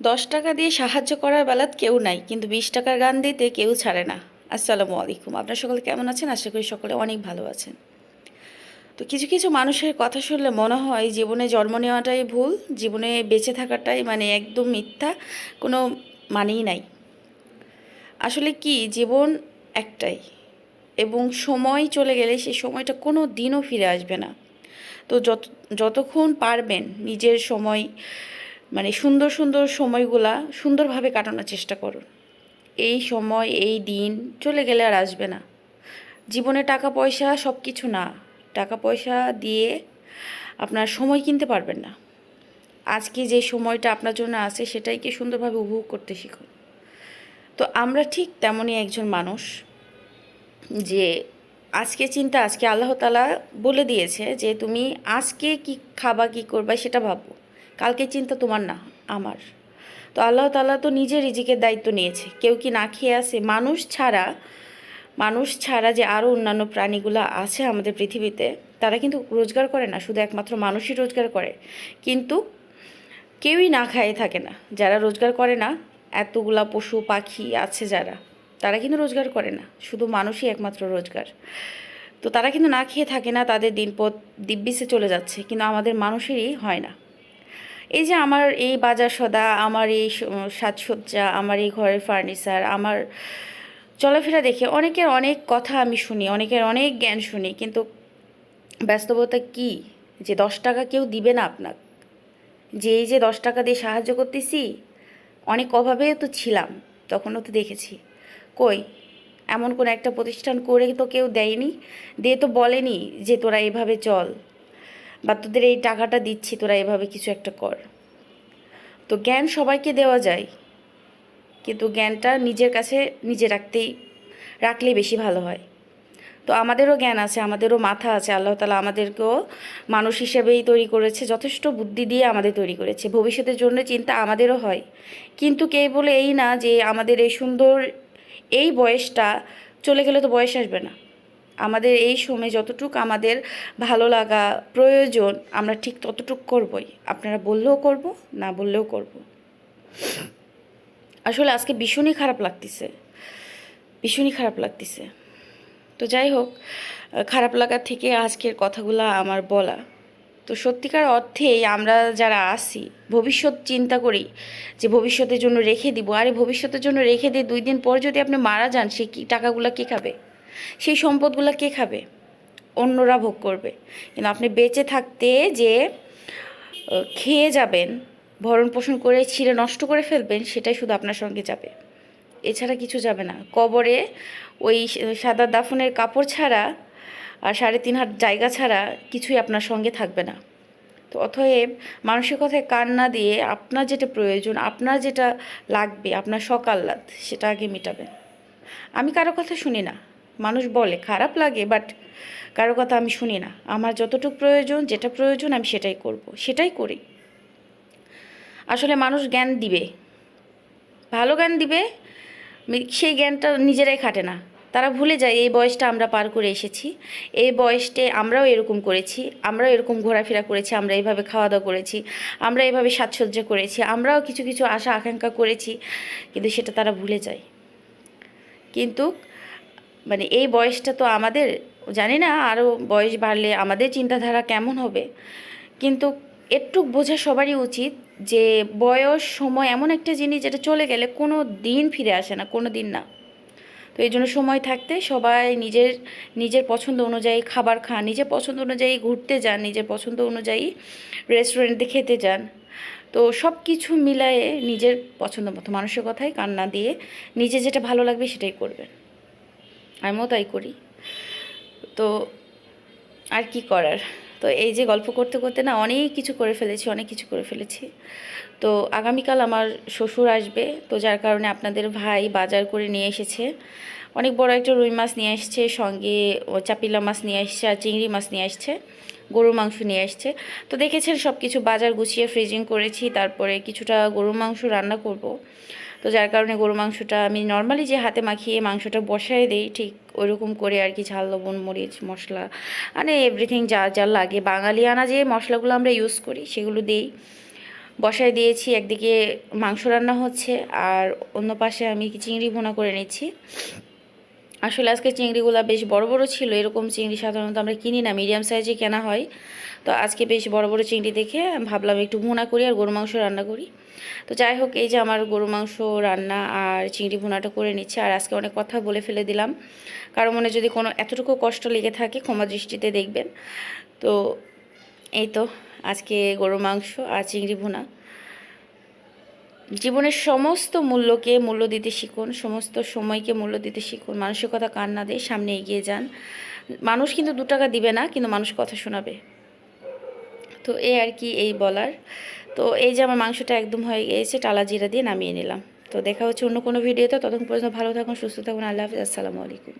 দশ টাকা দিয়ে সাহায্য করার বেলাত কেউ নাই, কিন্তু বিশ টাকার গান দিতে কেউ ছাড়ে না। আসসালামু আলাইকুম। আপনার সকলে কেমন আছেন? আশা করি সকলে অনেক ভালো আছেন। তো কিছু কিছু মানুষের কথা শুনলে মনে হয় জীবনে জন্ম নেওয়াটাই ভুল, জীবনে বেঁচে থাকাটাই মানে একদম মিথ্যা, কোনো মানেই নাই। আসলে কি, জীবন একটাই এবং সময় চলে গেলে সেই সময়টা কোনো দিনও ফিরে আসবে না। তো যত, যতক্ষণ পারবেন নিজের সময় মানে সুন্দর সুন্দর সময়গুলা সুন্দরভাবে কাটানোর চেষ্টা করুন এই সময়, এই দিন চলে গেলে আর আসবে না। জীবনে টাকা, পয়সা সব কিছু না। টাকা, পয়সা দিয়ে আপনার সময় কিনতে পারবেন না। আজকে যে সময়টা আপনার জন্য আছে সেটাইকে সুন্দরভাবে উপভোগ করতে শিখুন তো আমরা ঠিক তেমনই একজন মানুষ যে আজকে চিন্তা, আজকে আল্লাহ তালা বলে দিয়েছে যে তুমি আজকে কি খাবা, কি করবা সেটা ভাবো। কালকে চিন্তা তোমার না, আমার। তো আল্লাহ তালা তো নিজের রিজিকের দায়িত্ব নিয়েছে। কেউ কি না খেয়ে আসে মানুষ ছাড়া মানুষ ছাড়া যে আরও অন্যান্য প্রাণীগুলো আছে আমাদের পৃথিবীতে, তারা কিন্তু রোজগার করে না, শুধু একমাত্র মানুষই রোজগার করে। কিন্তু কেউই না খায়ে থাকে না। যারা রোজগার করে না, এতগুলা পশু পাখি আছে যারা, তারা কিন্তু রোজগার করে না, শুধু মানুষই একমাত্র রোজগার। তো তারা কিন্তু না খেয়ে থাকে না, তাদের দিনপথ দিব্যিসে চলে যাচ্ছে, কিন্তু আমাদের মানুষেরই হয় না। এই যে আমার এই বাজার সদা, আমার এই সাজসজ্জা, আমার এই ঘরের ফার্নিচার আমার চলাফেরা দেখে অনেকের অনেক কথা আমি শুনি, অনেকের অনেক জ্ঞান শুনি, কিন্তু বাস্তবতা কি? যে দশ টাকা কেউ দিবে না আপনার যে এই যে দশ টাকা দিয়ে সাহায্য করতেছি, অনেক অভাবে তো ছিলাম, তখনও তো দেখেছি। কই, এমন কোনো একটা প্রতিষ্ঠান করে তো কেউ দেয়নি, দিয়ে তো বলেনি যে তোরা এভাবে চল। বা তোদের এই টাকাটা দিচ্ছি, তোরা এভাবে কিছু একটা কর। তো জ্ঞান সবাইকে দেওয়া যায়, কিন্তু জ্ঞানটা নিজের কাছে নিজে রাখতেই, রাখলেই বেশি ভালো হয়। তো আমাদেরও জ্ঞান আছে, আমাদেরও মাথা আছে, আল্লাহ তালা আমাদেরকেও মানুষ হিসেবেই তৈরি করেছে, যথেষ্ট বুদ্ধি দিয়ে আমাদের তৈরি করেছে। ভবিষ্যতের জন্য চিন্তা আমাদেরও হয়। কিন্তু কে বলে এই না যে আমাদের এই সুন্দর, এই বয়সটা চলে গেলে তো বয়স আসবে না। আমাদের এই সময় যতটুক আমাদের ভালো লাগা প্রয়োজন, আমরা ঠিক ততটুক করবই। আপনারা বললেও করব, না বললেও করব। আসলে আজকে ভীষণই খারাপ লাগতেছে। ভীষণই খারাপ লাগতেছে। তো যাই হোক, খারাপ লাগার থেকে আজকের কথাগুলো আমার বলা। তো সত্যিকার অর্থেই আমরা যারা আসি ভবিষ্যৎ চিন্তা করি যে ভবিষ্যতের জন্য রেখে দিব। আরে ভবিষ্যতের জন্য রেখে দিয়ে দুই দিন পর যদি আপনি মারা যান, সে কি টাকাগুলো কে খাবে? সেই সম্পদগুলো কে খাবে? অন্যরা ভোগ করবে। কিন্তু আপনি বেঁচে থাকতে যে খেয়ে যাবেন, ভরণ পোষণ করে ছিঁড়ে নষ্ট করে ফেলবেন, সেটাই শুধু আপনার সঙ্গে যাবে। এছাড়া কিছু যাবে না। কবরে ওই সাদা দাফনের কাপড় ছাড়া আর সাড়ে তিন হাত জায়গা ছাড়া কিছুই আপনার সঙ্গে থাকবে না। তো অতএব মানুষের কথায় কান না দিয়ে আপনার যেটা প্রয়োজন, আপনার যেটা লাগবে, আপনার সকাল্লাদ সেটা আগে মেটাবেন। আমি কারও কথা শুনি না। মানুষ বলে, খারাপ লাগে বাট কারও কথা আমি শুনি না। আমার যতটুকু প্রয়োজন, যেটা প্রয়োজন, আমি সেটাই করব, সেটাই করি। আসলে মানুষ জ্ঞান দিবে। ভালো জ্ঞান দিবে সেই জ্ঞানটা নিজেরাই খাটে না। তারা ভুলে যায়, এই বয়সটা আমরা পার করে এসেছি, এই বয়সটে আমরাও এরকম করেছি, আমরাও এরকম ঘোরাফেরা করেছি, আমরা এইভাবে খাওয়া দাওয়া করেছি, আমরা এইভাবে সাজসজ্জা করেছি, আমরাও কিছু কিছু আশা আকাঙ্ক্ষা করেছি, কিন্তু সেটা তারা ভুলে যায়। কিন্তু মানে এই বয়সটা তো আমাদের, জানি না আরও বয়স বাড়লে আমাদের চিন্তাধারা কেমন হবে। কিন্তু একটু বোঝা সবারই উচিত যে বয়স, সময় এমন একটা জিনিস যেটা চলে গেলে কোনো দিন ফিরে আসে না, কোনো দিন না। তো এই জন্য সময় থাকতে সবাই নিজের নিজের পছন্দ অনুযায়ী খাবার খান, নিজের পছন্দ অনুযায়ী ঘুরতে যান, নিজের পছন্দ অনুযায়ী রেস্টুরেন্টে খেতে যান। তো সব কিছু মিলায়ে নিজের পছন্দ মতো মানুষের কথাই কান্না দিয়ে নিজে যেটা ভালো লাগবে সেটাই করবেন। আমিও তাই করি। তো আর কি করার? তো এই যে গল্প করতে করতে না অনেক কিছু করে ফেলেছি, অনেক কিছু করে ফেলেছি। তো আগামীকাল আমার শ্বশুর আসবে, তো যার কারণে আপনাদের ভাই বাজার করে নিয়ে এসেছে। অনেক বড় একটা রুই মাছ নিয়ে এসছে সঙ্গে চাপিলা মাছ নিয়ে আসছে আর চিংড়ি মাছ নিয়ে আসছে, গরুর মাংস নিয়ে আসছে। তো দেখেছেন সব কিছু বাজার গুছিয়ে ফ্রিজিং করেছি, তারপরে কিছুটা গরুর মাংস রান্না করব। তো যার কারণে গরু মাংসটা আমি নর্মালি যে হাতে মাখিয়ে মাংসটা বসায় দিই, ঠিক ওইরকম করে আর কি ঝাল, লবণ, মরিচ, মশলা মানে এভরিথিং যা যা লাগে। বাঙালিয়ানা যে মশলাগুলো আমরা ইউজ করি, সেগুলো দিই। বসায় দিয়েছি, একদিকে মাংস রান্না হচ্ছে, আর অন্য পাশে আমি চিংড়ি ভোনা করে নিচ্ছি। আসলে আজকে চিংড়িগুলো বেশ বড় বড় ছিল, এরকম চিংড়ি সাধারণত আমরা কিনি না, মিডিয়াম সাইজে কেনা হয়। তো আজকে বেশ বড় বড় চিংড়ি দেখে ভাবলাম একটু ভুনা করি আর গরু মাংস রান্না করি। তো যাই হোক, এই যে আমার গরু মাংস রান্না আর চিংড়ি ভুনাটা করে নিচ্ছে আর আজকে অনেক কথা বলে ফেলে দিলাম। কারও মনে যদি কোনো এতটুকু কষ্ট লেগে থাকে ক্ষমা দৃষ্টিতে দেখবেন। তো এই তো আজকে গরু মাংস আর চিংড়ি ভুনা। জীবনের সমস্ত মূল্যকে মূল্য দিতে শিখুন, সমস্ত সময়কে মূল্য দিতে শিখুন মানুষের কথা কান না দিয়ে সামনে এগিয়ে যান। মানুষ কিন্তু দু টাকা দিবে না, কিন্তু মানুষ কথা শোনাবে। তো এই আর কি এই বলার। তো এই যে আমার মাংসটা একদম হয়ে গিয়েছে, টালা জিরা দিয়ে নামিয়ে নিলাম। তো দেখা হচ্ছে অন্য কোনো ভিডিওতে। ততক্ষণ পর্যন্ত ভালো থাকুন, সুস্থ থাকুন। আল্লাহ হাফিজ। আসসালামু আলাইকুম।